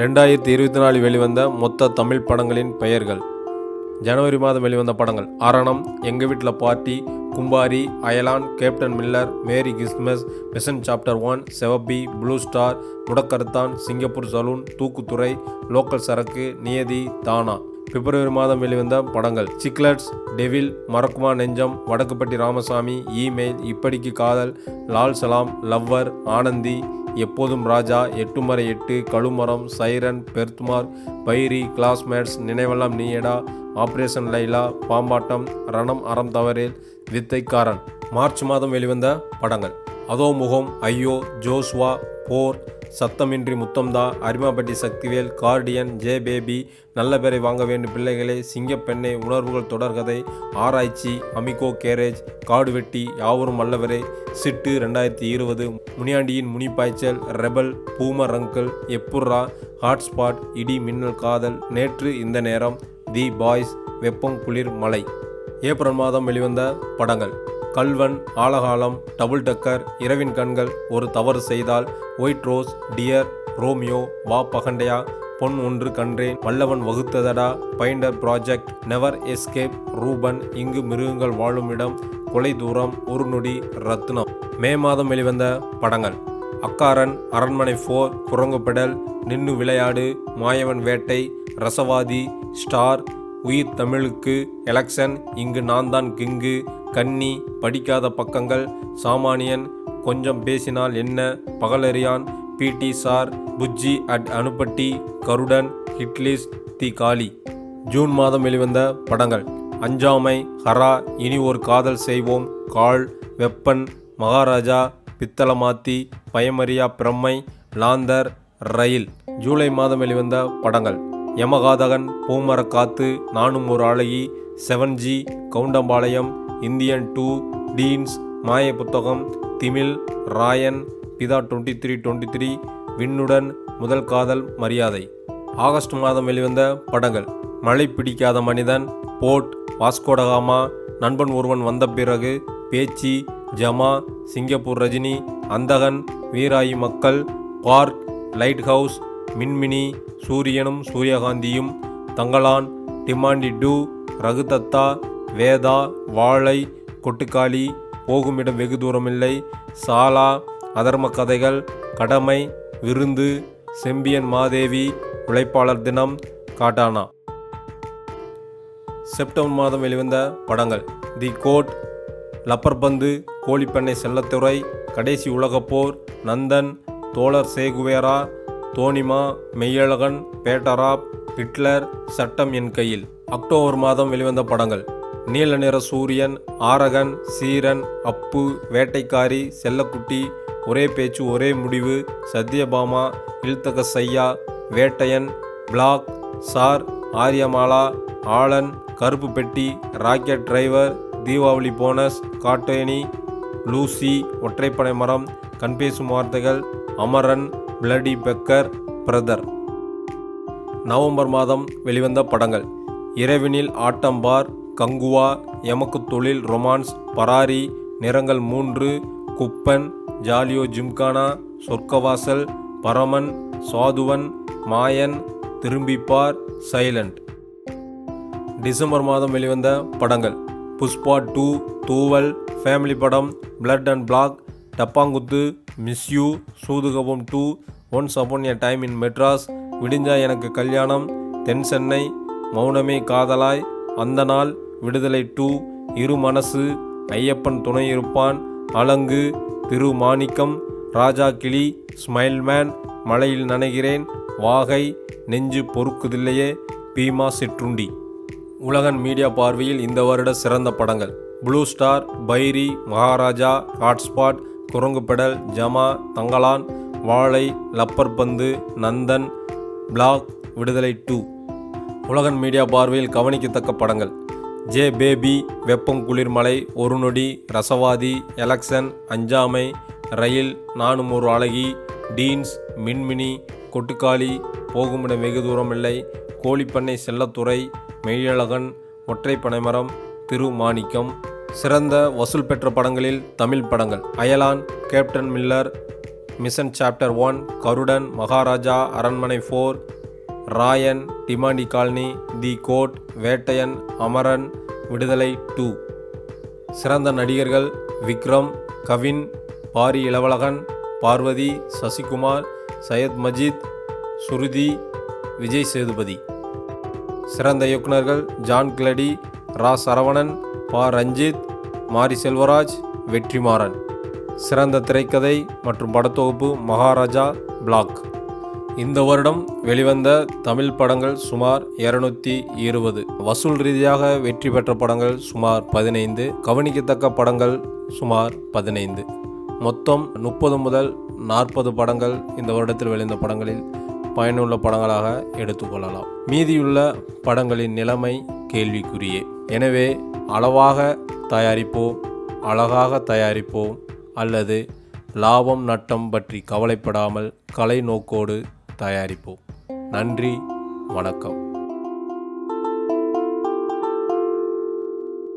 ரெண்டாயிரத்தி இருபத்தி நாலில் வெளிவந்த மொத்த தமிழ் படங்களின் பெயர்கள். ஜனவரி மாதம் வெளிவந்த படங்கள். அரணம் எங்க வீட்டில் party Kumbari Ayalaan captain Miller merry Christmas mission chapter one Sevappi blue star முடக்கருத்தான் Singapore saloon Thookudurai local Sarakku நியதி தானா. பிப்ரவரி மாதம் வெளிவந்த படங்கள். சிக்லட்ஸ் டெவில் மறக்குமா நெஞ்சம் வடக்குப்பட்டி ராமசாமி இமெயில் இப்படிக்கு காதல் லால் சலாம் லவ்வர் ஆனந்தி எப்போதும் ராஜா எட்டுமறை எட்டு கழுமரம் சைரன் பெர்த்மார் பைரி கிளாஸ்மேட்ஸ் நினைவெல்லாம் நீயடா ஆப்ரேஷன் லைலா பாம்பாட்டம் ரணம் அறம் தவறில் வித்தைக்காரன். மார்ச் மாதம் வெளிவந்த படங்கள். அதோ முகம் ஐயோ ஜோஸ்வா போர் சத்தமின்றி முத்தம்தா Arimapatti Sakthivel Guardian J baby நல்ல பேரை வாங்க வேண்டும் பிள்ளைகளே சிங்கப்பெண்ணை உணர்வுகள் தொடர்கதை ஆராய்ச்சி அமிகோ கேரேஜ் காடு வெட்டி யாவரும் வல்லவரே சிட்டு ரெண்டாயிரத்தி இருபது முனியாண்டியின் முனிப்பாய்ச்சல் ரெபல் பூமர் அங்கிள் எப்புர்ரா ஹாட்ஸ்பாட் இடி மின்னல் காதல் நேற்று இந்த நேரம் தி பாய்ஸ் வெப்பம் குளிர் மலை. ஏப்ரல் மாதம் வெளிவந்த படங்கள். கல்வன் ஆலகாலம் டபுள் டக்கர் இரவின் கண்கள் ஒரு தவறு செய்தால் ஒயிட் ரோஸ் டியர் ரோமியோ வா பகண்டையா பொன் ஒன்று கன்றேன் வல்லவன் வகுத்ததடா finder project never escape Ruban இங்கு மிருகங்கள் வாழும் இடம் கொலை தூரம் ஒரு நொடி ரத்னம். மே மாதம் வெளிவந்த படங்கள். அக்காரன் அரண்மனை ஃபோர் குரங்குப்படல் நின்று நின்னு விளையாடு மாயவன் வேட்டை ரசவாதி ஸ்டார் உயிர் தமிழுக்கு எலெக்ஷன் இங்கு நான் தான் கிங்கு கன்னி படிக்காத பக்கங்கள் சாமானியன் கொஞ்சம் பேசினால் என்ன பகலறியான் பிடி sir Bujji at Anuppatti Garudan hit list the Kaali June மாதம் வெளிவந்த படங்கள். அஞ்சாமை ஹரா இனி ஒரு காதல் செய்வோம் கால் வெப்பன் மகாராஜா பித்தளமாத்தி பயமரியா பிரம்மை லாந்தர் ரயில். ஜூலை மாதம் வெளிவந்த படங்கள். யமகாதகன் பூமர காத்து நானும் ஒரு அழகி seven G Goundampalayam Indian two teens மாய புத்தகம் திமில் ராயன் பிதா டுவெண்ட்டி த்ரீ டுவெண்ட்டி த்ரீ விண்ணுடன் முதல் காதல் மரியாதை. ஆகஸ்ட் மாதம் வெளிவந்த படங்கள். மழை பிடிக்காத மனிதன் போர்ட் வாஸ்கோடகாமா நண்பன் ஒருவன் வந்த பிறகு பேச்சி ஜமா சிங்கப்பூர் ரஜினி அந்தகன் வீராயி மக்கள் பார்க் லைட் ஹவுஸ் மின்மினி சூரியனும் சூரியகாந்தியும் தங்களான் டிமாண்டி டூ ரகுதத்தா வேதா வாழை கொட்டுக்காளி போகுமிடம் வெகு தூரமில்லை. சாலா அதர்ம கதைகள் கடமை விருந்து செம்பியன் மாதேவி உழைப்பாளர் தினம் காட்டானா. செப்டம்பர் மாதம் வெளிவந்த படங்கள். தி கோட் லப்பர்பந்து கோழிப்பண்ணை செல்லத்துறை கடைசி உலகப்போர் நந்தன் தோழர் Che Guevara Dhonima Meiyazhagan Petta rap Hitler சட்டம் என் கையில். அக்டோபர் மாதம் வெளிவந்த படங்கள். நீல நிற சூரியன் ஆரகன் சீரன் அப்பு வேட்டைக்காரி செல்லக்குட்டி ஒரே பேச்சு ஒரே முடிவு சத்யபாமா இல்தக சையா வேட்டையன் பிளாக் சார் ஆரியமாலா ஆளன் கருப்பு பெட்டி ராக்கெட் டிரைவர் தீபாவளி போனஸ் காட்டேனி லூசி ஒற்றைப்படை மரம் கண்பேசும் வார்த்தைகள் Amaran bloody beggar brother. November மாதம் வெளிவந்த படங்கள். இரவினில் ஆட்டம் பார் கங்குவா எமக்கு தொழில் ரொமான்ஸ் பராரி நிறங்கள் மூன்று குப்பன் ஜாலியோ ஜிம்கானா சொர்க்கவாசல் பரமன் சாதுவன் மாயன் திரும்பிப்பார் சைலண்ட். டிசம்பர் மாதம் வெளிவந்த படங்கள். புஷ்பா டூ தூவல் ஃபேமிலி படம் பிளட் அண்ட் பிளாக் டப்பாங்குத்து miss you சூதுகபம் two once upon a time in Madras விடிஞ்சா எனக்கு கல்யாணம் தென் சென்னை மௌனமே காதலாய் அந்த நாள் விடுதலை டூ இரு மனசு ஐயப்பன் துணை இருப்பான் அலங்கு திரு மாணிக்கம் ராஜா கிளி ஸ்மைல்மேன் மலையில் நனைகிறேன் வாகை நெஞ்சு பொறுக்குதில்லையே பீமா சிற்றுண்டி. உலகன் மீடியா பார்வையில் இந்த வருட சிறந்த படங்கள். Blue star Bairi Maharaja hotspot குரங்குபெடல் ஜமா தங்கலான் வாழை லப்பர் பந்து நந்தன் பிளாக் விடுதலை டூ. உலகன் மீடியா பார்வையில் கவனிக்கத்தக்க படங்கள். ஜே பேபி வெப்பம் குளிர்மலை ஒரு நொடி ரசவாதி எலக்ஷன் அஞ்சாமை ரயில் நானும் ஒரு அழகி டீன்ஸ் மின்மினி கொட்டுக்காளி போகுமிடம் வெகு தூரம் இல்லை கோழிப்பண்ணை செல்லத்துறை மெய்யழகன் ஒற்றை பனைமரம் திருமாணிக்கம். சிறந்த வசூல் பெற்ற படங்களில் தமிழ் படங்கள். Ayalaan captain Miller mission chapter one Garudan Maharaja அரண்மனை four Raayan Demonte colony the GOAT Vettaiyan Amaran விடுதலை டூ. சிறந்த நடிகர்கள் விக்ரம் கவின் பாரி இளவழகன் பார்வதி சசிகுமார் சையத் மஜித் சுருதி விஜய் சேதுபதி. சிறந்த இயக்குநர்கள் ஜான் கிளடி ரா சரவணன் பா ரஞ்சித் மாரி செல்வராஜ் வெற்றிமாறன். சிறந்த திரைக்கதை மற்றும் படத்தொகுப்பு மகாராஜா பிளாக். இந்த வருடம் வெளிவந்த தமிழ் படங்கள் சுமார் இருநூத்தி இருபது. வசூல் ரீதியாக வெற்றி பெற்ற படங்கள் சுமார் பதினைந்து. கவனிக்கத்தக்க படங்கள் சுமார் பதினைந்து. மொத்தம் முப்பது முதல் நாற்பது படங்கள் இந்த வருடத்தில் வெளிந்த படங்களில் பயனுள்ள படங்களாக எடுத்துக்கொள்ளலாம் மீதியுள்ள படங்களின் நிலைமை கேள்விக்குரியே எனவே அளவாக தயாரிப்போம் அழகாக தயாரிப்போம் அல்லது லாபம் நட்டம் பற்றி கவலைப்படாமல் கலை நோக்கோடு தயாரிப்போம். நன்றி வணக்கம்.